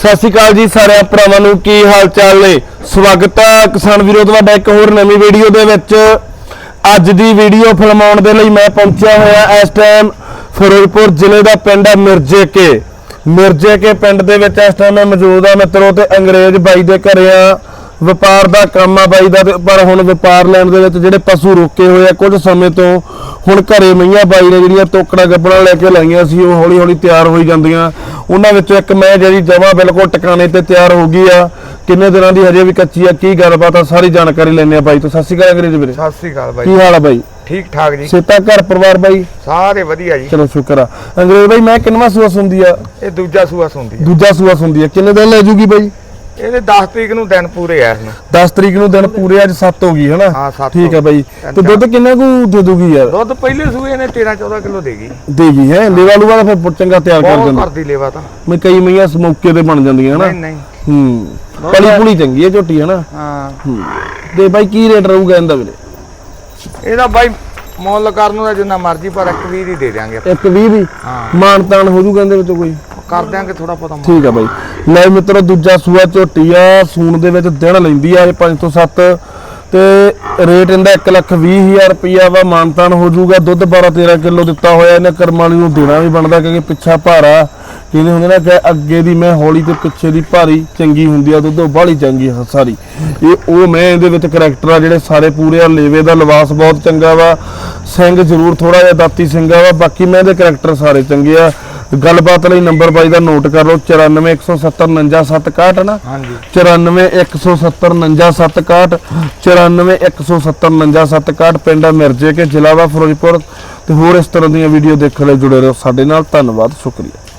ਸਤਿ ਸ਼੍ਰੀ ਅਕਾਲ ਜੀ ਸਾਰਿਆਂ ਭਰਾਵਾਂ ਨੂੰ, ਕੀ ਹਾਲ ਚਾਲ ਨੇ? ਸਵਾਗਤ ਹੈ ਕਿਸਾਨ ਵੀਰੋ ਤੁਹਾਡਾ ਇੱਕ ਹੋਰ ਨਵੀਂ ਵੀਡੀਓ ਦੇ ਵਿੱਚ। ਅੱਜ ਦੀ ਵੀਡੀਓ ਫਿਲਮਾਉਣ ਦੇ ਲਈ ਮੈਂ ਪਹੁੰਚਿਆ ਹੋਇਆ ਇਸ ਟਾਈਮ ਫਿਰੋਜ਼ਪੁਰ ਜ਼ਿਲ੍ਹੇ ਦਾ ਪਿੰਡ ਹੈ ਮਿਰਜੇ ਕੇ ਮਿਰਜੇ ਕੇ ਪਿੰਡ ਦੇ ਵਿੱਚ ਇਸ ਟਾਈਮ ਮੈਂ ਮੌਜੂਦ ਹਾਂ ਮਿੱਤਰੋ ਤੇ ਅੰਗਰੇਜ਼ ਬਾਈ ਦੇ ਘਰੇ ਆ। ਵਪਾਰ ਦਾ ਕੰਮ ਆ ਬਾਈ ਦਾ ਪਰ ਹੁਣ ਵਪਾਰ ਲੈਣ ਦੇ ਵਿੱਚ ਜਿਹੜੇ ਪਸ਼ੂ ਰੋਕੇ ਹੋਏ ਆ ਕੁਝ ਸਮੇਂ ਤੋਂ ਹੁਣ ਘਰੇ ਮਈਆਂ ਬਾਈ ਨੇ ਜਿਹੜੀਆਂ ਤੋਕੜਾ ਗੱਬਣਾ ਲੈ ਕੇ ਲਾਈਆਂ ਸੀ, ਉਹ ਹੌਲੀ ਹੌਲੀ ਤਿਆਰ ਹੋਈ ਜਾਂਦੀਆਂ। ਉਹਨਾਂ ਵਿੱਚੋਂ ਇੱਕ ਮੈਂ ਜਿਹੜੀ ਜਮਾ ਬਿਲਕੁਲ ਟਿਕਾਣੇ ਤੇ ਤਿਆਰ ਹੋ ਗਈ ਆ। ਕਿੰਨੇ ਦਿਨਾਂ ਦੀ ਹਜੇ ਵੀ ਕੱਚੀ ਆ ਕੀ ਗੱਲਬਾਤ ਆ ਸਾਰੀ ਜਾਣਕਾਰੀ ਲੈਣੇ ਆ ਬਾਈ ਤੋਂ। ਸਤਿ ਸ਼੍ਰੀ ਅਕਾਲ ਅੰਗਰੇਜ਼ ਵੀਰੇ। ਸਤਿ ਸ੍ਰੀ ਅਕਾਲ ਬਾਈ। ਕੀ ਹਾਲ ਆ ਬਾਈ? ਠੀਕ ਠਾਕ ਜੀ। ਸੇਤਾ ਘਰ ਪਰਿਵਾਰ ਬਾਈ? ਸਾਰੇ ਵਧੀਆ ਜੀ। ਚਲੋ ਸ਼ੁਕਰ ਆ। ਅੰਗਰੇਜ਼ ਬਾਈ ਮੈਂ ਕਿੰਨਵਾ ਸੂਆ ਸੁੰਦੀ ਆ? ਇਹ ਦੂਜਾ ਸੂਆ ਸੁੰਦੀ ਹੈ ਦੂਜਾ ਸੂਆ ਸੁੰਦੀ ਆ। ਕਿੰਨੇ ਦਿਨ ਲੈ ਜੂਗੀ ਬਾਈ? ਇਹਦੇ 10 ਤਰੀਕ ਨੂੰ ਦਿਨ ਪੂਰੇ ਆ ਇਸ 10 ਤਰੀਕ ਨੂੰ ਦਿਨ ਪੂਰੇ ਅੱਜ 7 ਹੋ ਗਈ ਹਨਾ? ਹਾਂ, ਸੱਤ ਠੀਕ ਹੋ ਬਾਈ। ਤਿੰਨ ਤੇ ਦੁੱਧ ਕਿੰਨਾ ਕੁ ਦੇ ਦੂਗੀ ਯਾਰ? ਦੁੱਧ ਪਹਿਲੇ ਸੂਏ ਨੇ 13 14 ਕਿਲੋ ਦੇਗੀ ਦੇਗੀ ਹੈ। ਲੇਵਾ ਲੂਵਾ ਤਾਂ ਫਿਰ ਚੰਗਾ ਤਿਆਰ ਕਰ ਬਹੁਤ ਦਿੰਦਾ। ਕਰਦੀ ਲੇਵਾ ਤਾਂ। ਮੈਂ ਕਈ ਮਈਆਂ ਸਮੌਕੇ ਤੇ ਬਣ ਜਾਂਦੀਆਂ ਹਨਾ? ਨਹੀਂ ਨਹੀਂ। ਹੂੰ। ਬਹੁਤ ਪਲੀ। ਪੁਲੀ ਚੰਗੀ ਹੈ ਝੋਟੀ ਹਨਾ? ਹਾਂ। ਹੂੰ। ਤੇ ਬਾਈ ਕੀ ਰੇਟ ਰਹੂਗਾ ਇਹਦਾ ਵੀਰੇ? ਇਹਦਾ ਬਾਈ ਮੁੱਲ ਕਰਨ ਨੂੰ ਤਾਂ ਜਿੰਨਾ ਮਰਜ਼ੀ ਪਰ ਇੱਕ ਵੀਹ ਦੀ ਦੇ ਦਿਆਂਗੇ ਇੱਕ 20 ਵੀ ਹਾਂ। ਮਾਨ ਤਾਨ ਹੋ ਜੂਗਾ ਇਹਦੇ ਵਿੱਚੋਂ ਕੋਈ? ਕਰ ਦਿਆਂਗੇ ਥੋੜਾ ਪਤਾ ਠੀਕ ਆ ਬਾਈ। ਲੈ ਮਿੱਤਰੋ, ਦੂਜਾ ਸੂਆ ਝੋਟੀ ਆ ਸੂਣ ਦੇ ਵਿੱਚ ਦਿਨ ਲੈਂਦੀ ਆ ਇਹ 5 ਤੋਂ 7 ਤੇ ਰੇਟ ਇਹਦਾ 1 ਲੱਖ 20 ਹਜ਼ਾਰ ਰੁਪਈਆ ਵਾ, ਮਾਨਤਾਨ ਹੋ ਜਾਊਗਾ, ਦੁੱਧ 12 13 ਕਿਲੋ ਦਿੱਤਾ ਹੋਇਆ, ਇਹਨੇ ਕਰਮਾਲੀ ਨੂੰ ਦੇਣਾ ਵੀ ਬਣਦਾ, ਕਿਉਂਕਿ ਪਿੱਛਾ ਭਾਰਾ। ਕਹਿੰਦੇ ਹੁੰਦੇ ਨਾ ਕਿ ਅੱਗੇ ਦੀ ਮੈਂ ਹੌਲੀ ਤੇ ਪਿੱਛੇ ਦੀ ਭਾਰੀ, ਚੰਗੀ ਹੁੰਦੀ ਆ, ਦੁੱਧੋਂ ਬਾਹਲੀ ਚੰਗੀ ਆ ਸਾਰੀ। ਇਹ ਉਹ ਮੈਂ ਇਹਦੇ ਵਿੱਚ ਕਰੈਕਟਰ ਆ, ਜਿਹੜੇ ਸਾਰੇ ਪੂਰੇ ਆ, ਲੇਵੇ ਦਾ ਲਿਬਾਸ ਬਹੁਤ ਚੰਗਾ ਵਾ। ਸਿੰਘ ਜ਼ਰੂਰ ਥੋੜਾ ਜਿਹਾ ਦਾਤੀ ਸਿੰਘਾ ਵਾ, ਬਾਕੀ ਮੈਂ ਇਹਦੇ ਕਰੈਕਟਰ ਸਾਰੇ ਚੰਗੇ ਆ। ਗੱਲਬਾਤ ਲਈ ਨੰਬਰ ਬਾਈ ਦਾ ਨੋਟ ਕਰ ਲਓ 9417079761 ਨਾ? ਹਾਂਜੀ। 9417079761 9417079761 ਪਿੰਡ ਮਿਰਜੇ ਕੇ ਜ਼ਿਲ੍ਹਾ ਵਾ ਫਿਰੋਜ਼ਪੁਰ। ਤੇ ਹੋਰ ਇਸ ਤਰ੍ਹਾਂ ਦੀਆਂ ਵੀਡੀਓ ਦੇਖਣ ਲਈ ਜੁੜੇ ਰਹੋ ਸਾਡੇ ਨਾਲ। ਧੰਨਵਾਦ ਸ਼ੁਕਰੀਆ।